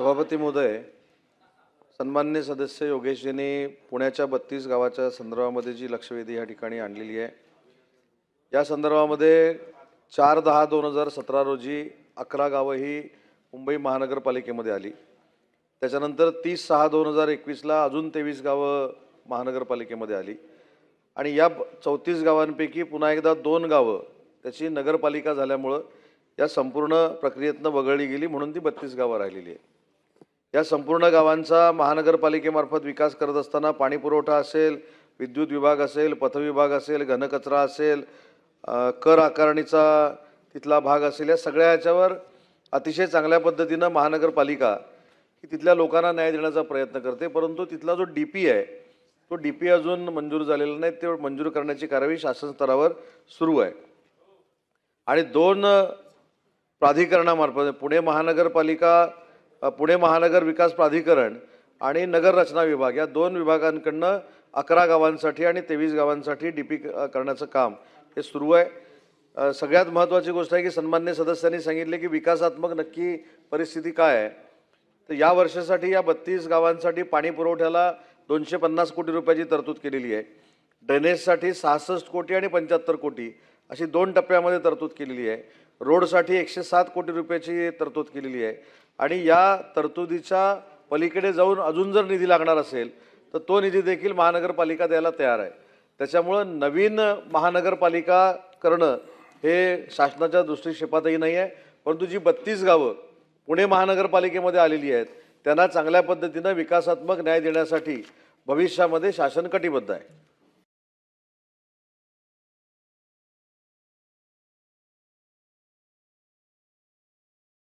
सभापती महोदय सन्मान्य सदस्य योगेशजींनी पुण्याच्या बत्तीस गावाच्या संदर्भामध्ये जी लक्षवेधी या ठिकाणी आणलेली आहे या संदर्भामध्ये चार दहा दोन हजार सतरा रोजी अकरा गावं ही मुंबई महानगरपालिकेमध्ये आली. त्याच्यानंतर तीस सहा दोन हजार एकवीसला अजून तेवीस गावं महानगरपालिकेमध्ये आली. आणि या चौतीस गावांपैकी पुन्हा एकदा दोन गावं त्याची नगरपालिका झाल्यामुळं या संपूर्ण प्रक्रियेतनं वगळली गेली म्हणून ती बत्तीस गावं राहिलेली आहे या संपूर्ण गावांचा महानगरपालिकेमार्फत विकास करत असताना पाणीपुरवठा असेल विद्युत विभाग असेल पथविभाग असेल घनकचरा असेल कर आकारणीचा तिथला भाग असेल या सगळ्या ह्याच्यावर अतिशय चांगल्या पद्धतीनं महानगरपालिका ही तिथल्या लोकांना न्याय देण्याचा प्रयत्न करते. परंतु तिथला जो डी पी आहे तो डी पी अजून मंजूर झालेला नाही. ते मंजूर करण्याची कार्यवाही शासन स्तरावर सुरू आहे. आणि दोन प्राधिकरणामार्फत पुणे महानगरपालिका पुणे महानगर विकास प्राधिकरण आणि नगररचना विभाग या दोन विभागांकडनं अकरा गावांसाठी आणि तेवीस गावांसाठी डी पी करण्याचं काम हे सुरू आहे. सगळ्यात महत्त्वाची गोष्ट आहे की सन्मान्य सदस्यांनी सांगितले की विकासात्मक नक्की परिस्थिती काय आहे. तर या वर्षासाठी या बत्तीस गावांसाठी पाणी पुरवठ्याला दोनशे पन्नास कोटी रुपयाची तरतूद केलेली आहे. ड्रेनेजसाठी सहासष्ट कोटी आणि पंच्याहत्तर कोटी अशी दोन टप्प्यामध्ये तरतूद केलेली आहे. रोडसाठी एकशे सात कोटी रुपयाची तरतूद केलेली आहे. आणि या तरतुदीच्या पलीकडे जाऊन अजून जर निधी लागणार असेल तर तो निधी देखील महानगरपालिका द्यायला तयार आहे. त्याच्यामुळं नवीन महानगरपालिका करणं हे शासनाच्या दृष्टिक्षेपातही नाही आहे. परंतु जी बत्तीस गावं पुणे महानगरपालिकेमध्ये आलेली आहेत त्यांना चांगल्या पद्धतीनं विकासात्मक न्याय देण्यासाठी भविष्यामध्ये शासन कटिबद्ध आहे.